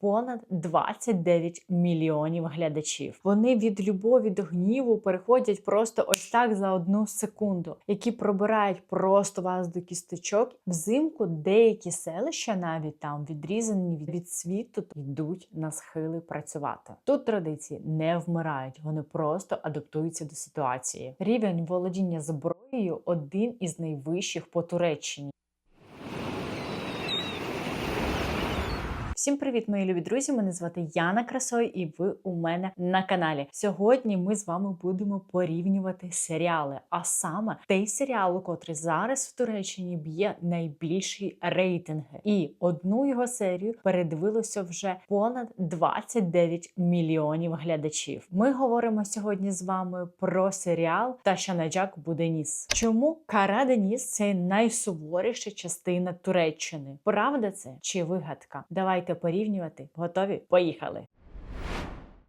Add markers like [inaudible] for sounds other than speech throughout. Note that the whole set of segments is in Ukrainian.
понад 29 мільйонів глядачів. Вони від любові до гніву переходять просто ось так за одну секунду, які пробирають просто вас до кісточок. Взимку деякі селища навіть там відрізані від, світу йдуть на схили працювати. Тут традиції не вмирають, вони просто адаптуються до ситуації. Рівень володіння зброєю один із найвищих по Туреччині. Всім привіт, мої любі друзі! Мене звати Яна Красой, і ви у мене на каналі. Сьогодні ми з вами будемо порівнювати серіали, а саме той серіал, котрий зараз в Туреччині б'є найбільші рейтинги. І одну його серію передивилося вже понад 29 мільйонів глядачів. Ми говоримо сьогодні з вами про серіал Ташанаджак Буденіс. Чому Кара Деніс це найсуворіша частина Туреччини? Правда це чи вигадка? Давайте порівнювати. Готові? Поїхали!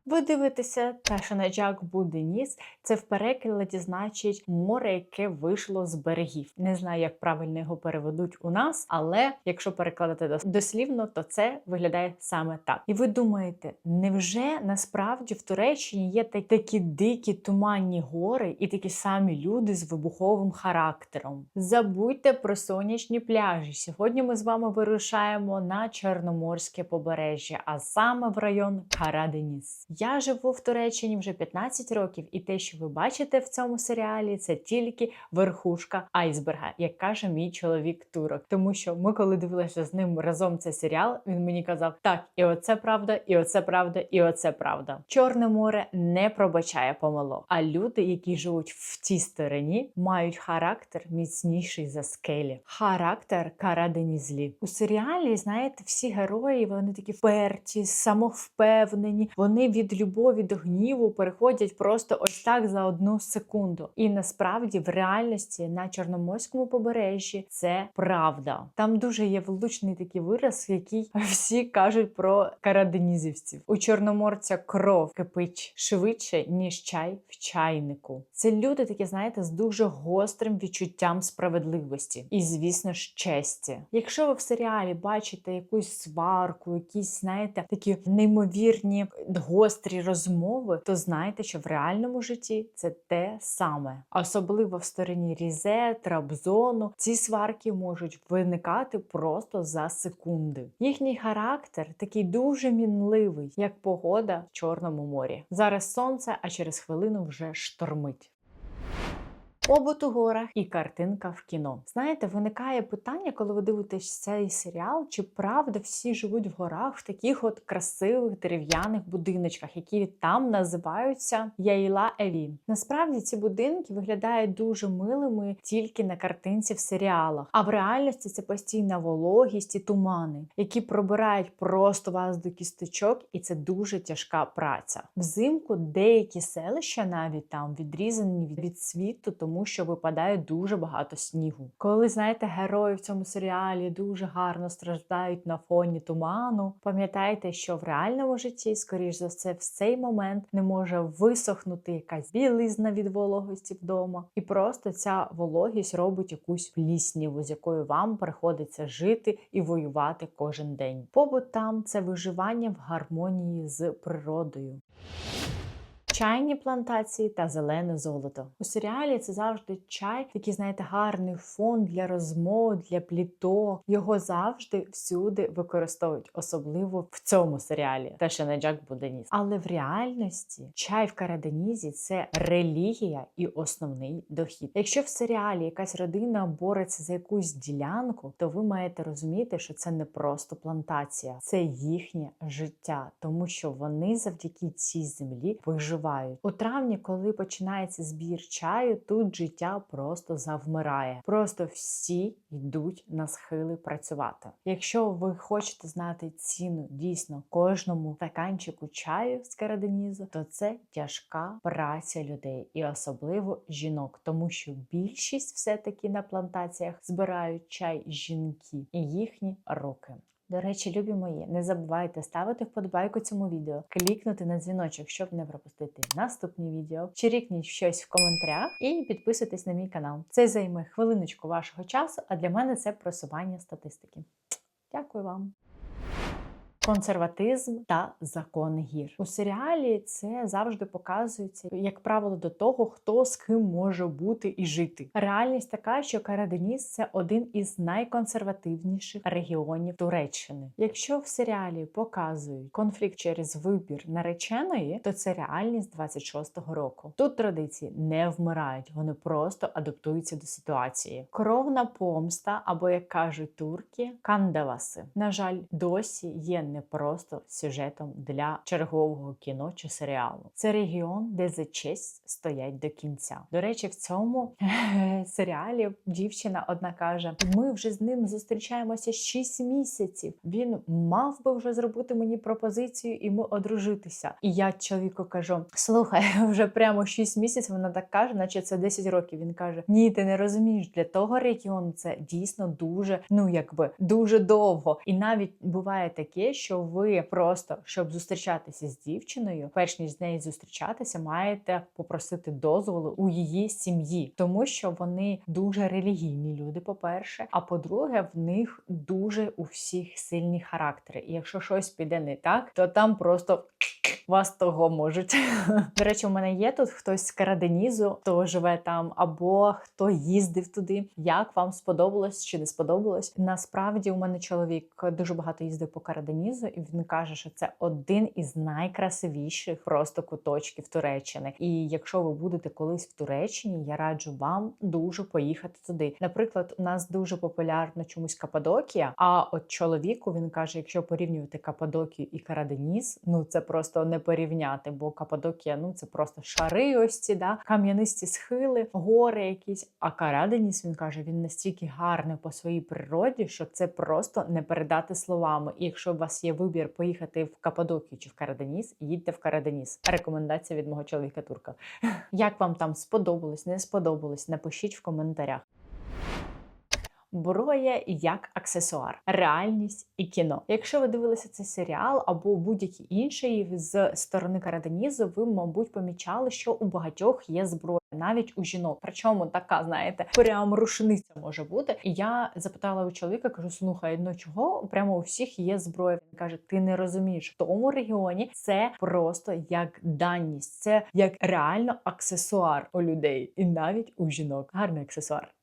Ви дивитеся Ташанаджак Буденіс. Це в перекладі значить море, яке вийшло з берегів. Не знаю, як правильно його переведуть у нас, але якщо перекладати дослівно, то це виглядає саме так. І ви думаєте, невже насправді в Туреччині є такі дикі туманні гори і такі самі люди з вибуховим характером? Забудьте про сонячні пляжі. Сьогодні ми з вами вирушаємо на Чорноморське побережжя, а саме в район Караденіс. Я живу в Туреччині вже 15 років, і те, що ви бачите в цьому серіалі, це тільки верхушка айсберга, як каже мій чоловік турок. Тому що ми, коли дивилися з ним разом цей серіал, він мені казав: так, і оце правда, і оце правда, і оце правда. Чорне море не пробачає помилок. А люди, які живуть в цій стороні, мають характер міцніший за скелі. Характер караденізлі. У серіалі, знаєте, всі герої вони такі вперті, самовпевнені. Вони від любові до гніву переходять просто ось так за одну секунду. І насправді в реальності на Чорноморському побережжі це правда. Там дуже є влучний такий вираз, який [laughs] всі кажуть про караденізівців. У чорноморця кров кипить швидше, ніж чай в чайнику. Це люди такі, знаєте, з дуже гострим відчуттям справедливості і, звісно ж, честі. Якщо ви в серіалі бачите якусь сварку, якісь, знаєте, такі неймовірні гострі розмови, то знайте, що в реальному житті це те саме. Особливо в стороні Різе, Трабзону, ці сварки можуть виникати просто за секунди. Їхній характер такий дуже мінливий, як погода в Чорному морі. Зараз сонце, а через хвилину вже штормить. Побут у горах і картинка в кіно. Знаєте, виникає питання, коли ви дивитесь цей серіал, чи правда всі живуть в горах в таких от красивих дерев'яних будиночках, які там називаються Яїла Еві. Насправді ці будинки виглядають дуже милими тільки на картинці в серіалах, а в реальності це постійна вологість і тумани, які пробирають просто вас до кісточок, і це дуже тяжка праця. Взимку деякі селища навіть там відрізані від, від світу, тому що випадає дуже багато снігу. Коли знаєте, герої в цьому серіалі дуже гарно страждають на фоні туману, пам'ятайте, що в реальному житті, скоріш за все, в цей момент не може висохнути якась білизна від вологості вдома, і просто ця вологість робить якусь плісняву, з якою вам приходиться жити і воювати кожен день. Побут там це виживання в гармонії з природою. Чайні плантації та зелене золото. У серіалі це завжди чай, такий, знаєте, гарний фон для розмов, для пліток. Його завжди всюди використовують, особливо в цьому серіалі. Те, що не Джак Буденіс. Але в реальності чай в Караденізі це релігія і основний дохід. Якщо в серіалі якась родина бореться за якусь ділянку, то ви маєте розуміти, що це не просто плантація, це їхнє життя, тому що вони завдяки цій землі виживають. У травні, коли починається збір чаю, тут життя просто завмирає. Просто всі йдуть на схили працювати. Якщо ви хочете знати ціну дійсно кожному стаканчику чаю з караденізу, то це тяжка праця людей і особливо жінок, тому що більшість все-таки на плантаціях збирають чай жінки і їхні руки. До речі, любі мої, не забувайте ставити вподобайку цьому відео, клікнути на дзвіночок, щоб не пропустити наступні відео, чирікніть щось в коментарях і підписуйтесь на мій канал. Це займе хвилиночку вашого часу, а для мене це просування статистики. Дякую вам! Консерватизм та закон гір. У серіалі це завжди показується, як правило, до того, хто з ким може бути і жити. Реальність така, що Караденіс це один із найконсервативніших регіонів Туреччини. Якщо в серіалі показують конфлікт через вибір нареченої, то це реальність 26-го року. Тут традиції не вмирають, вони просто адаптуються до ситуації. Кровна помста, або як кажуть турки, кандаваси. На жаль, досі є не просто сюжетом для чергового кіно чи серіалу. Це регіон, де за честь стоять до кінця. До речі, в цьому [laughs] серіалі дівчина одна каже: ми вже з ним зустрічаємося 6 місяців. Він мав би вже зробити мені пропозицію і ми одружитися. І я чоловіку кажу: слухай, [laughs] вже прямо 6 місяців. Вона так каже, наче це 10 років. Він каже: Ні, ти не розумієш, для того регіону це дійсно дуже, ну якби дуже довго. І навіть буває таке, що ви просто щоб зустрічатися з дівчиною, перш ніж з нею зустрічатися, маєте попросити дозволу у її сім'ї, тому що вони дуже релігійні люди. По перше, а по-друге, в них дуже у всіх сильні характери. І якщо щось піде не так, то там просто. [clears throat] Вас того можуть. [laughs] До речі, у мене є тут хтось з Караденізу, хто живе там, або хто їздив туди. Як вам сподобалось чи не сподобалось? Насправді у мене чоловік дуже багато їздив по Караденізу, і він каже, що це один із найкрасивіших просто куточків Туреччини. І якщо ви будете колись в Туреччині, я раджу вам дуже поїхати туди. Наприклад, у нас дуже популярна чомусь Каппадокія, А от чоловіку він каже: якщо порівнювати Каппадокію і Караденіс, ну це просто не порівняти, бо Каппадокія, ну це просто шари, ось ці, да, кам'янисті схили, гори якісь. А Караденіс він каже, він настільки гарний по своїй природі, що це просто не передати словами. І якщо у вас є вибір поїхати в Кападокію чи в Караденіс, їдьте в Караденіс. Рекомендація від мого чоловіка турка. [laughs] Як вам там сподобалось, не сподобалось? Напишіть в коментарях. Зброя як аксесуар, реальність і кіно. Якщо ви дивилися цей серіал або будь-який інший з сторони Караденізу, ви, мабуть, помічали, що у багатьох є зброя, навіть у жінок. Причому така, знаєте, прям рушниця може бути. І я запитала у чоловіка, кажу: слухай, ну чого прямо у всіх є зброя? Він каже: Ти не розумієш, в тому регіоні це просто як даність, це як реально аксесуар у людей, і навіть у жінок. Гарний аксесуар.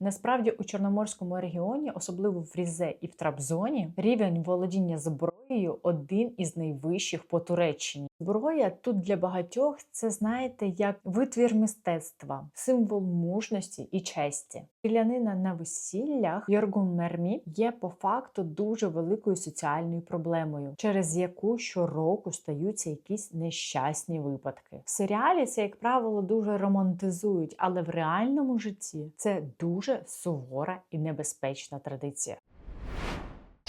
Насправді у Чорноморському регіоні, особливо в Різе і в Трабзоні, рівень володіння зброєю один із найвищих по Туреччині. Зброя тут для багатьох це знаєте як витвір мистецтва, символ мужності і честі. Стрілянина на весіллях Йоргун Мермі є по факту дуже великою соціальною проблемою, через яку щороку стаються якісь нещасні випадки. В серіалі це, як правило, дуже романтизують, але в реальному житті це дуже сувора і небезпечна традиція.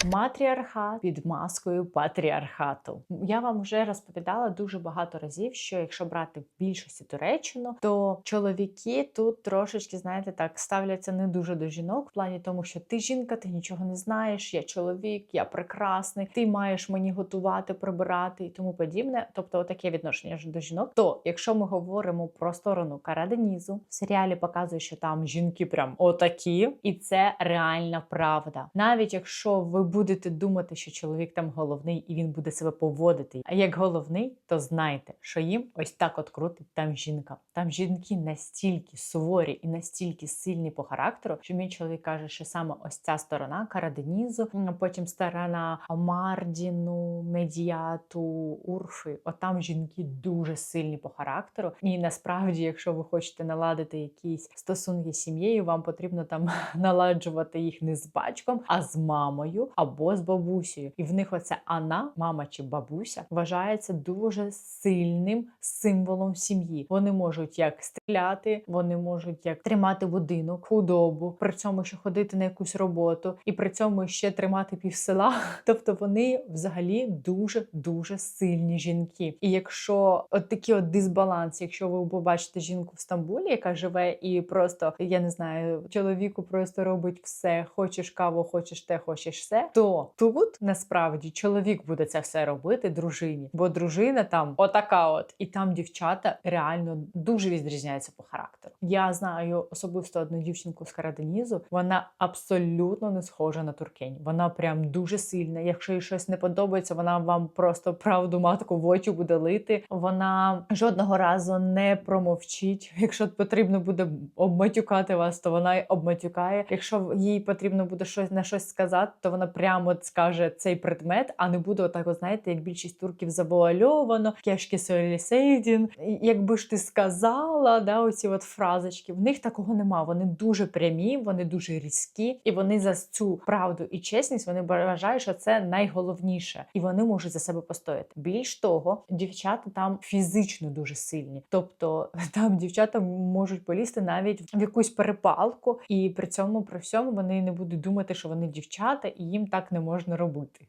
Матріархат під маскою патріархату. Я вам вже розповідала дуже багато разів, що якщо брати в більшості Туреччину, то чоловіки тут трошечки, знаєте, так ставляться не дуже до жінок, в плані тому, що ти жінка, ти нічого не знаєш, я чоловік, я прекрасний, ти маєш мені готувати, прибирати і тому подібне. Тобто, таке відношення до жінок. То якщо ми говоримо про сторону Караденізу, в серіалі показує, що там жінки прям отакі, і це реальна правда. Навіть якщо ви будете думати, що чоловік там головний і він буде себе поводити. А як головний, то знайте, що їм ось так от крутить там жінка. Там жінки настільки суворі і настільки сильні по характеру, що мій чоловік каже, що саме ось ця сторона Караденізу, потім сторона Мардіну, Медіату, Урфи. Отам жінки дуже сильні по характеру. І насправді, якщо ви хочете наладити якісь стосунки з сім'єю, вам потрібно там [laughs] наладжувати їх не з батьком, а з мамою або з бабусею. І в них оце Ана, мама чи бабуся, вважається дуже сильним символом сім'ї. Вони можуть як стріляти, вони можуть як тримати будинок, худобу, при цьому ще ходити на якусь роботу, і при цьому ще тримати пів села. [laughs] Тобто вони взагалі дуже дуже сильні жінки. І якщо от такий от дисбаланс, якщо ви побачите жінку в Стамбулі, яка живе і просто я не знаю, чоловіку просто робить все: хочеш каву, хочеш те, хочеш все, то тут насправді чоловік буде це все робити дружині, бо дружина там отака, от і там дівчата реально дуже відрізняються по характеру. Я знаю особисто одну дівчинку з Караденізу. Вона абсолютно не схожа на туркень. Вона прям дуже сильна. Якщо їй щось не подобається, вона вам просто правду матку в очі буде лити. Вона жодного разу не промовчить. Якщо потрібно буде обматюкати вас, то вона й обматюкає. Якщо їй потрібно буде щось на щось сказати, то вона прямо скаже цей предмет, а не буде отак, от, знаєте, як більшість турків забуальовано, кешки сейдін. Якби ж ти сказала, да, оці от фразочки. В них такого нема. Вони дуже прямі, вони дуже різкі, і вони за цю правду і чесність вони вважають, що це найголовніше, і вони можуть за себе постояти. Більш того, дівчата там фізично дуже сильні, тобто [laughs] там дівчата можуть полізти навіть в якусь перепалку, і при цьому при всьому вони не будуть думати, що вони дівчата, і їм так не можна робити.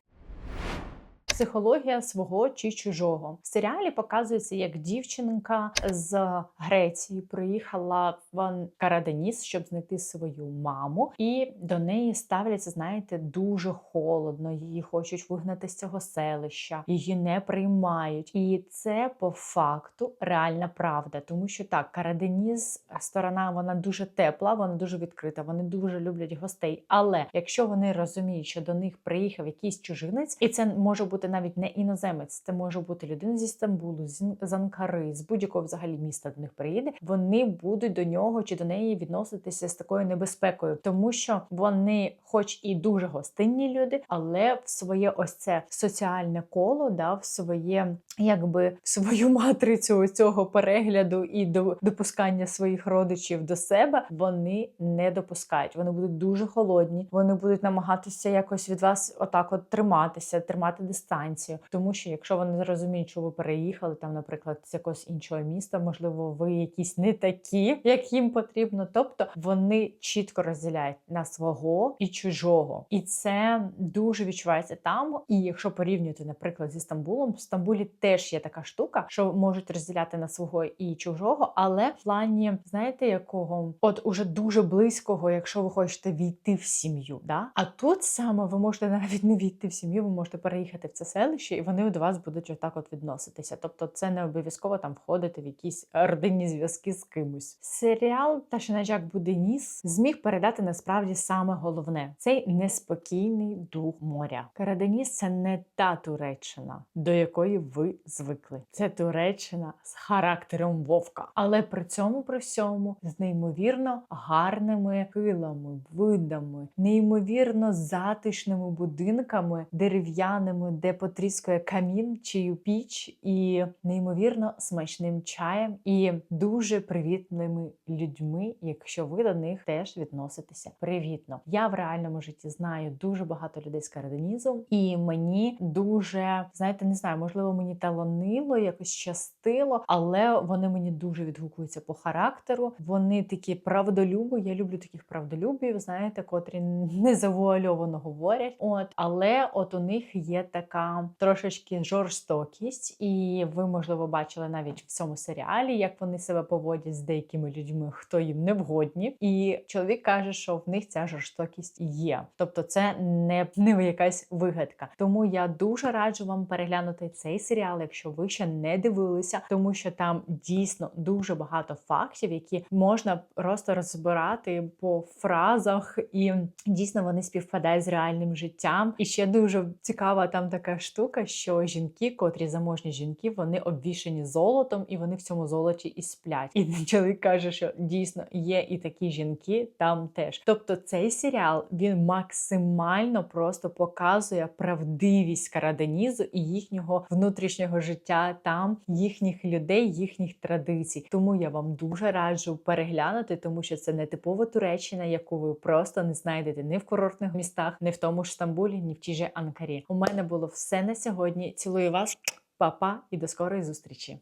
Психологія свого чи чужого в серіалі показується, як дівчинка з Греції приїхала в Караденіс, щоб знайти свою маму, і до неї ставляться, знаєте, дуже холодно. Її хочуть вигнати з цього селища, її не приймають. І це по факту реальна правда, тому що так, Караденіс сторона вона дуже тепла, вона дуже відкрита. Вони дуже люблять гостей. Але якщо вони розуміють, що до них приїхав якийсь чужинець, і це може бути навіть не іноземець, це може бути людина зі Стамбулу, з Анкари, з будь-якого взагалі міста до них приїде. Вони будуть до нього чи до неї відноситися з такою небезпекою, тому що вони, хоч і дуже гостинні люди, але в своє ось це соціальне коло, да, в своє, якби свою [laughs] матрицю цього перегляду і до допускання своїх родичів до себе вони не допускають. Вони будуть дуже холодні, вони будуть намагатися якось від вас отак от триматися, тримати дистанцію тому що якщо вони зрозуміють, що ви переїхали там, наприклад, з якогось іншого міста, можливо, ви якісь не такі, як їм потрібно. Тобто вони чітко розділяють на свого і чужого, і це дуже відчувається там. І якщо порівнювати, наприклад, зі Стамбулом, в Стамбулі теж є така штука, що можуть розділяти на свого і чужого, але в плані, знаєте, якого от уже дуже близького, якщо ви хочете війти в сім'ю, да а тут саме ви можете навіть не війти в сім'ю, ви можете переїхати в це селище, і вони до вас будуть отак от відноситися. Тобто, це не обов'язково там входити в якісь родинні зв'язки з кимось. Серіал Ташинаджак Буденіс зміг передати насправді саме головне цей неспокійний дух моря. Караденіс це не та Туреччина, до якої ви звикли. Це Туреччина з характером вовка, але при цьому при всьому з неймовірно гарними хилами, видами, неймовірно затишними будинками дерев'яними, де потріскує камін чи піч, і неймовірно смачним чаєм, і дуже привітними людьми, якщо ви до них теж відноситеся привітно. Я в реальному житті знаю дуже багато людей з караденізом, і мені дуже знаєте, не знаю, можливо, мені талонило, якось щастило, але вони мені дуже відгукуються по характеру. Вони такі правдолюби. Я люблю таких правдолюбів, знаєте, котрі [laughs] не завуальовано говорять. От, але от у них є така трошечки жорстокість, і ви, можливо, бачили навіть в цьому серіалі, як вони себе поводять з деякими людьми, хто їм не вгодні. І чоловік каже, що в них ця жорстокість є. Тобто, це не, не якась вигадка. Тому я дуже раджу вам переглянути цей серіал, якщо ви ще не дивилися, тому що там дійсно дуже багато фактів, які можна просто розбирати по фразах, і дійсно вони співпадають з реальним життям. І ще дуже цікава там така штука, що жінки, котрі заможні жінки, вони обвішані золотом, і вони в цьому золоті і сплять. І [laughs] чоловік каже, що дійсно є і такі жінки там теж. Тобто цей серіал він максимально просто показує правдивість караденізу і їхнього внутрішнього життя там, їхніх людей, їхніх традицій. Тому я вам дуже раджу переглянути, тому що це не типова Туреччина, яку ви просто не знайдете ні в курортних містах, ні в тому ж Стамбулі, ні в тій же Анкарі. У мене було все на сьогодні. Цілую вас, па-па і до скорої зустрічі.